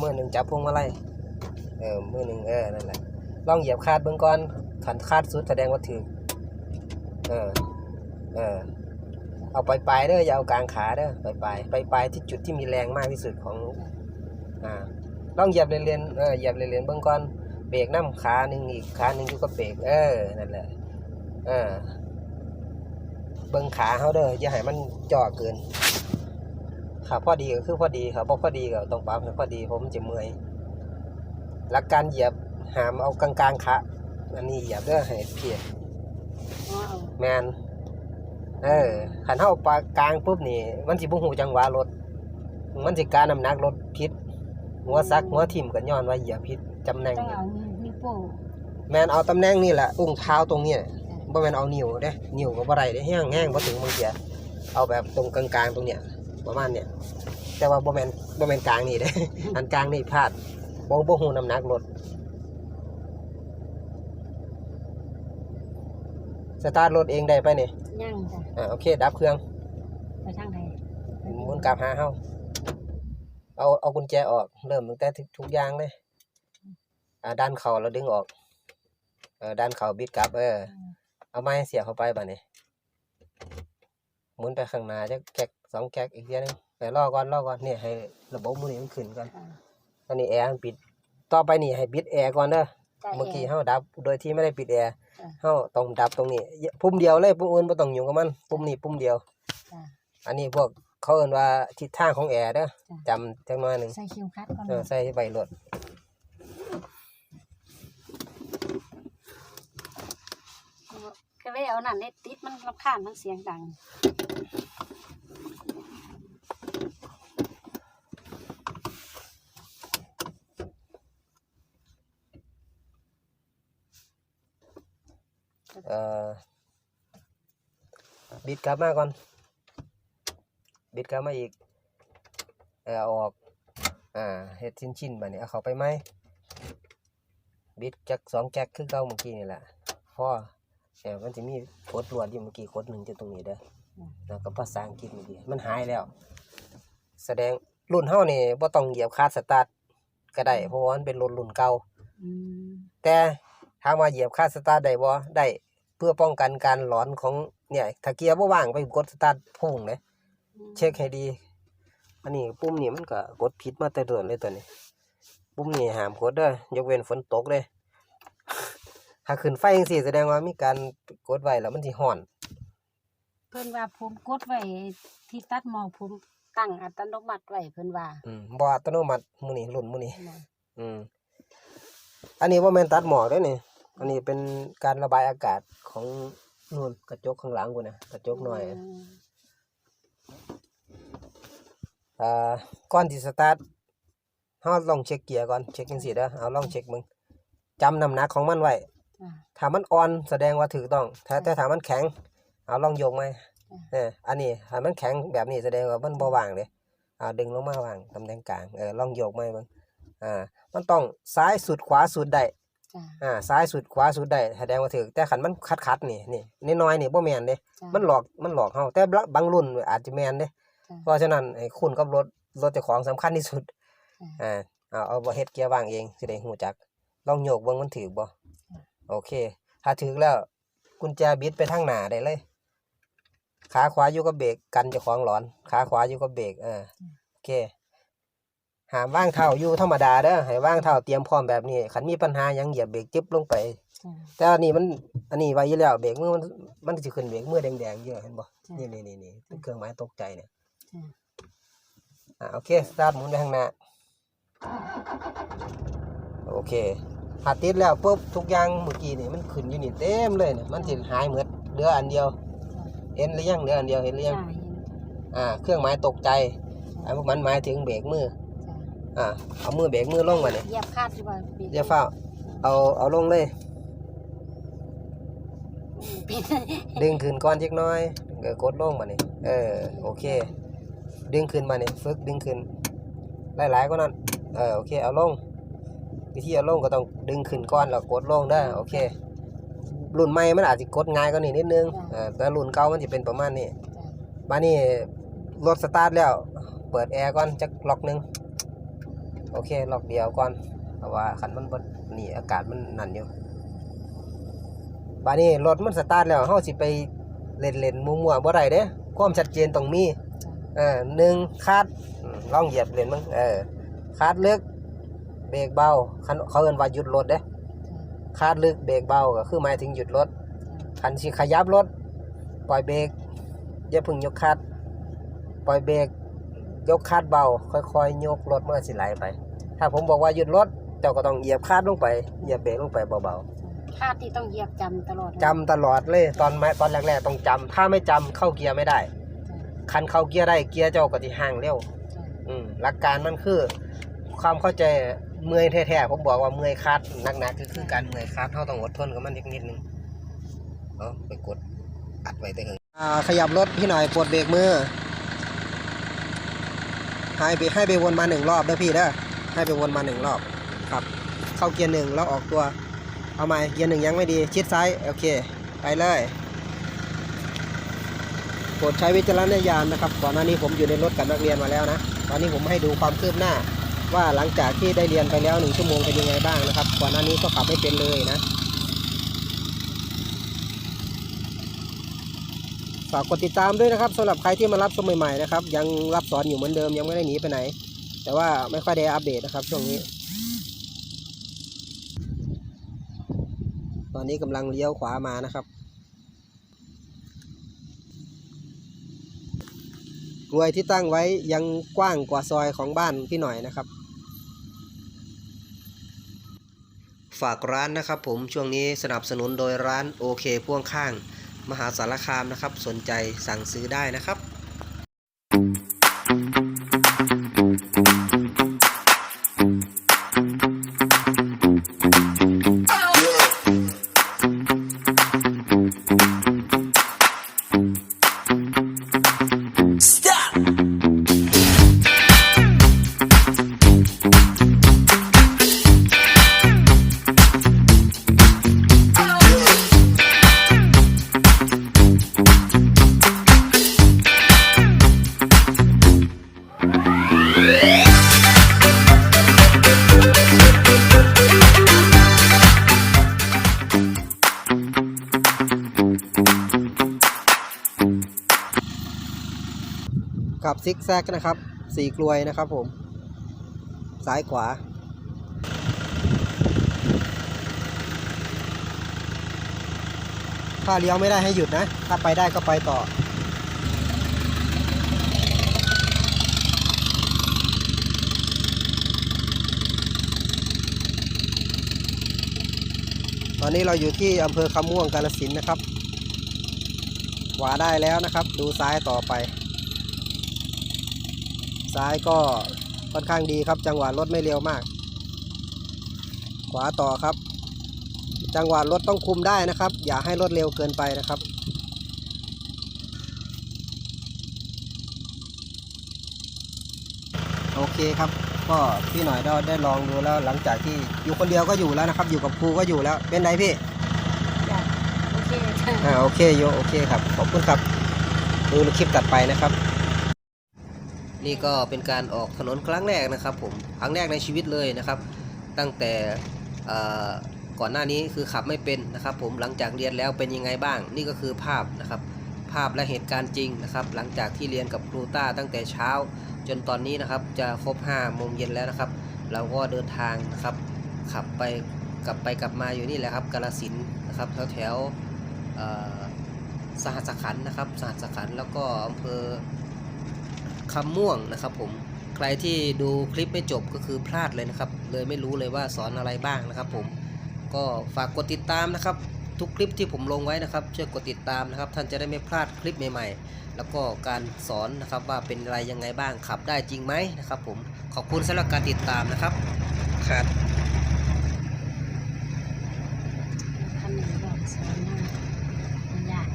มือหนึ่งจับพวงมาลัยเออมือหนึ่งเออนั่นแหละลองเหยียบคาดเบื้องก่อนขันคาดสุดแสดงว่าถือเออเออเอาไปปลายเด้ออย่าเอากลางขาเด้อไปปลายไปปลายที่จุดที่มีแรงมากที่สุดของอ่าลองเหยียบเรียนเออเหยียบเรียนเบื้องก่อนเบรกน้ำขาหนึ่งอีกขาหนึ่งอยู่กับเบรกเออนั่นแหละเออเบื้องขาเขาเด้ออย่าให้มันจ่อเกิน ขาพอดีก็คือพอดีครับพอพอดีก็ต้องปรับให้พอดีผมจะเมื่อยหลักการเหยียบหามเอากลางๆขาอันนี้เหยียบเด้อให้เพียอ๋อเอาแมนเออขันเท้าปากลางปุ๊บนี่ มันสิบ่หูจังหวะรถ มันสิการน้ำหนักรถผิดหัวซักหัวทิ่มกันย้อนว่าเหยียบผิดตำแหน่งต้องนี่เอานิ้วโป้งแมนเอาตำแหน่งนี่แหละอุ้งเท้าตรงนี้น่ะบ่แม่นเอานิ้วเด้นิ้วก็บ่ได้เด้แห้งแห้งบ่ถึงบางเทียเอาแบบตรงกลางๆตรงเนี้ย ประมาณเนี้ยแต่ว่าบ่แม่นบ่แม่นกลางนี่เด้ อันกลางนี่พลาดบ่บ่ฮู้น้ำหนักรถสตาร์ทรถเองได้ไปนี่ย่างจ้ะอ่าโอเค ดับเครื่องไปทางใดหมุนกลับหาเฮาเอาเอากุญแจออก เริ่มตั้งแต่ทุกทุกอย่างเลยอ่าด้านเข่าเราดึงออกเออด้านเข่าบิดกลับ เออ เอาไม้เสียบเข้าไปบ่เนี่ยหมุนไปข้างหน้าจะแก๊ก สองแก๊กอีกเทียหนึงแต่รอก่อนรอก่อนเนี่ยให้ระบบมือนี้มันขึ้นก่อนอ่าตอนนี้แอร์มันปิดต่อไปนี่ให้ปิดแอร์ก่อนเด้อจ่ายเมื่อกี้แอร์เฮาดับโดยที่ไม่ได้ปิดแอร์จ้ะเฮาต้องดับตรงนี้ปุ่มเดียวเลยปุ่มอื่นบ่ต้องยุ่งกับมันปุ่มนี้ปุ่มเดียวจ้ะอันนี้พวกเขาเอิ้นว่าทิศทางของแอร์เด้อจ้ะจำจักหน่อยหนึงใส่คิวคัดก่อนเออใส่ใบรถก็เลยเอานั่นเน็ตติดมันรำคาญมันเสียงดัง บิดกลับมาก่อน บิดกลับมาอีกเออเอาออก อ่าเฮ็ดชิ้นๆบัดนี้เอาเข้าไปไหมบิดจักสองแจ็คคือเก่าเมื่อกี้นี่แหละพอเดี๋ยวมันจะมีโคดลวดอยู่เมื่อกี้โคดหนึ่งจะตรงนี้เด้อแล้วก็ภาษาอังกฤษเมื่อกี้มันหายแล้ว แสดงรุ่นเฮานี่บ่ต้องเหยียบคาดสตาร์ทก็ได้เพราะว่ามันเป็นรถรุ่นเก่าอืมแต่ถามว่าเหยียบคาดสตาร์ทได้บ่ได้เพื่อป้องกันการหลอนของเนี่ยถ้าเกียร์บ่ว่างไปกดสตาร์ทพุ่งเลยเช็คให้ดี อันนี้ปุ่มนี่มันก็กดผิดมาแต่เดินเลยตัวนี้ ปุ่มนี่ห้ามกดเด้อยกเว้นฝนตกเลยถ้าขึ้นไฟจังซี่แสดงว่ามีการกดไว้แล้วมันสิฮ้อน เพิ่นว่าผมกดไว้ที่ตัดหมอกผมตั้งอัตโนมัติไว้เพิ่นว่า อืมบ่อัตโนมัติมื้อนี้รุ่นมื้อนี้นะอืมอันนี้ว่าแม่นตัดหมอกเด้อนี่ อันนี้เป็นการระบายอากาศของนู่นกระจกข้างหลังกูนะกระจกหน่อยมอ่าก่อนที่สตาร์ทเฮาลองเช็คเกียร์ก่อนเช็คจังซี่เด้อเอาลองเช็คมึงจำน้ำหนักของมันไว้จ้ะถ้ามันอ่อนแสดงว่าถูกต้องถ้าแต่ถ้ามันแข็ง เอาลองยกไหมจ้ะเอออันนี้ถ้ามันแข็งแบบนี้แสดงว่ามันบ่ว่างเด้เอาดึงลงมาวางตำแหน่งกลางเออลองยกไหมมึงอ่ามันต้องซ้ายสุดขวาสุดได้ จ้ะ อ่าซ้ายสุดขวาสุดได้แสดงว่าถูกแต่ขันมันคัดคัดๆนี่นี่น้อยๆนี่บ่แม่นเด้จ้ะ มันหลอกมันหลอกเฮาแต่บางรุ่นอาจจะแม่นเด้จ้ะเพราะฉะนั้นไอ้คุณกับรถรถเจ้าของสำคัญที่สุดจ้ะ อ่าเอาเอาบ่เฮ็ดเกียร์ว่างเองสิได้ฮู้จักลองโยกเบิ่งมันถูกบ่โอเค ถ้าถูกแล้วกุญแจบิดไปทางหน้าได้เลย ขาขวาอยู่กับเบรกกันเจ้าของหลอน ขาขวาอยู่กับเบรกเออโอเค ห้ามวางเท้าอยู่ธรรมดาเด้อให้วางเท้าเตรียมพร้อมแบบนี้คันมีปัญหาหยังเหยียบเบรกจึ๊บลงไปจ้ะแต่อันนี้มันอันนี้ไว้อยู่แล้วเบรกมือมันมันสิขึ้นเบรกมือแดงๆเยอะเห็นบ่จ้ะนี่นี่นี่นี่เป็นเครื่องหมายตกใจเนี่ยจ้ะอ่าโอเคสตาร์ทหมุนไปข้างหน้าโอเคหาติดแล้วปุ๊บทุกอย่างเมื่อกี้นี่มันขึ้นอยู่นี่เต็มเลยเนี่ยมันสิหายหมดเหลืออันเดียว เห็นหรือยังเหลืออันเดียวเห็นหรือยังจ้ะเห็นอ่า เครื่องหมายตกใจไอ้พวกมันหมายถึงเบรกมือจ้ะ อ่าเอามือเบรกมือลงมาเนี่ยเหยียบคาดดีกว่าปีอย่าเฝ้าเอาเอาลงเลย ปีดึงขึ้นก่อนจักหน้อยเออกดลงมานี่เออโอเค ดึงขึ้นมานี่ฝึกดึงขึ้นหลายๆก็นั่นเออโอเคเอาลงวิธีเอาลงก็ต้องดึงขึ้นก่อนแล้วกดลงได้อโอเค รุ่นใหม่มันอาจจะกดง่ายกว่านี้นิดนึงเออแต่รุ่นเก่ามันจะเป็นประมาณนี้จ้ะมานี่รถสตาร์ทแล้ว เปิดแอร์ก่อนจักล็อกหนึง โอเครอบเดียวก่อนเพราะว่าคันมันบ่นี่อากาศมันนั่นอยู่บานี้รถมันสตาร์ทแล้วเฮาสิไปเล่นๆมั่วๆบ่ได้เด้ความชัดเจนต้องมีเออหนึ่งคาดอืมลองเหยียบเล่นมึงเออคาดลึกเบรกเบาคันเขาเอิ้นว่าหยุดรถเด้คาดลึกเบรกเบาก็คือหมายถึงหยุดรถคันสิขยับรถปล่อยเบรกอย่าพึ่งยกคาดปล่อยเบรก ยกคาดเบา ค่อยๆยกรถมันก็สิไหลไป ถ้าผมบอกว่าหยุดรถเจ้าก็ต้องเหยียบคาดลงไปเหยียบเบรกลงไปเบาคาดที่ต้องเหยียบจำตลอดๆจำตลอดเลยตอนแม้ตอนแรกๆต้องจำถ้าไม่จำเข้าเกียร์ไม่ได้ คันเข้าเกียร์ได้เกียร์เจ้าก็สิห่างเร็ว อืมหลักการมันคือ ความเข้าใจเมื่อยแท้ๆผมบอกว่าเมื่อยคาดหนักๆคือคือการเมื่อยคาดเท่าต้องอดทนกับมันอีกนิดนึงเอาไปกดอัดไว้แต่หึงอ่าขยับรถพี่หน่อยปวดเบรกมือ ให้ไปให้ไปวนมาหนึ่งรอบเด้อพี่เด้อให้ไปวนมาหนึ่งรอบครับ เข้าเกียร์หนึ่งแล้วออกตัว เอาใหม่เกียร์หนึ่งยังไม่ดี ชิดซ้าย โอเค ไปเลยโปรดใช้วิจารณญาณนะครับ ก่อนหน้านี้ผมอยู่ในรถกับนักเรียนมาแล้วนะ ตอนนี้ผมให้ดูความคืบหน้า ว่าหลังจากที่ได้เรียนไปแล้วหนึ่งชั่วโมงเป็นยังไงบ้างนะครับ ก่อนหน้านี้ก็ขับไม่เป็นเลยนะ ฝากกดติดตามด้วยนะครับสำหรับใครที่มารับชมใหม่ๆนะครับยังรับสอนอยู่เหมือนเดิมยังไม่ได้หนีไปไหน แต่ว่าไม่ค่อยได้อัปเดตนะครับช่วงนี้ ตอนนี้กำลังเลี้ยวขวามานะครับกลวยที่ตั้งไว้ยังกว้างกว่าซอยของบ้านพี่หน่อยนะครับ ฝากร้านนะครับผมช่วงนี้สนับสนุนโดยร้านโอเคพ่วงข้าง มหาสารคามนะครับ สนใจสั่งซื้อได้นะครับ ซิกแซกนะครับสี่กลวยนะครับผม ซ้ายขวา ถ้าเลี้ยวไม่ได้ให้หยุดนะ ถ้าไปได้ก็ไปต่อ ตอนนี้เราอยู่ที่อำเภอคำม่วงกาลสินนะครับขวาได้แล้วนะครับ ดูซ้ายต่อไป ซ้ายก็ค่อนข้างดีครับ จังหวะรถไม่เร็วมาก ขวาต่อครับ จังหวะรถต้องคุมได้นะครับ อย่าให้รถเร็วเกินไปนะครับ โอเคครับ ก็พี่หน่อยได้ได้ลองดูแล้วหลังจากที่อยู่คนเดียวก็อยู่แล้วนะครับ อยู่กับครูก็อยู่แล้วเป็นไรพี่จ้ะโอเคจ้ะอ่าโอเคโยโอเคครับขอบคุณครับดูในคลิปตัดไปนะครับ นี่ก็เป็นการออกถนนครั้งแรกนะครับผมครั้งแรกในชีวิตเลยนะครับ ตั้งแต่ก่อนหน้านี้คือขับไม่เป็นนะครับ ผมหลังจากเรียนแล้วเป็นยังไงบ้าง นี่ก็คือภาพนะครับ ภาพและเหตุการณ์จริงนะครับ หลังจากที่เรียนกับครูต้าตั้งแต่เช้า จนตอนนี้นะครับจะครบ5โมงเย็นแล้วนะครับ เราก็เดินทางนะครับ ขับไปกลับไปกลับมาอยู่นี่แหละครับกาลสินนะครับแถวแถวสหัสขันนะครับสหัสขันแล้วก็อำเภอ คำม่วงนะครับผมใครที่ดูคลิปไม่จบก็คือพลาดเลยนะครับ เลยไม่รู้เลยว่าสอนอะไรบ้างนะครับ ผมก็ฝากกดติดตามนะครับ ทุกคลิปที่ผมลงไว้นะครับ ช่วยกดติดตามนะครับ ท่านจะได้ไม่พลาดคลิปใหม่ ๆ แล้วก็การสอนนะครับว่าเป็นอะไรยังไงบ้างขับได้จริงไหมนะครับ ผมขอบคุณสำหรับการติดตามนะครับครับคันหนึ่งบอกสอนนั่งมันยาก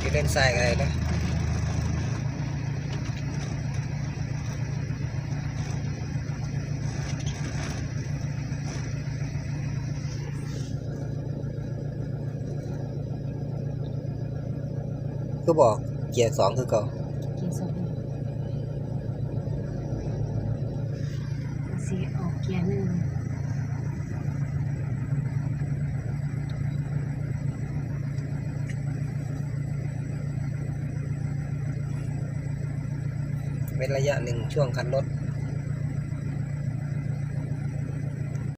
ที่เล่นใส่อะไรนะ ก็บอกเกียร์สองคือเก่าเกียร์สองสิออกเกียร์หนึ่งเป็นระยะหนึ่งช่วงคันรถ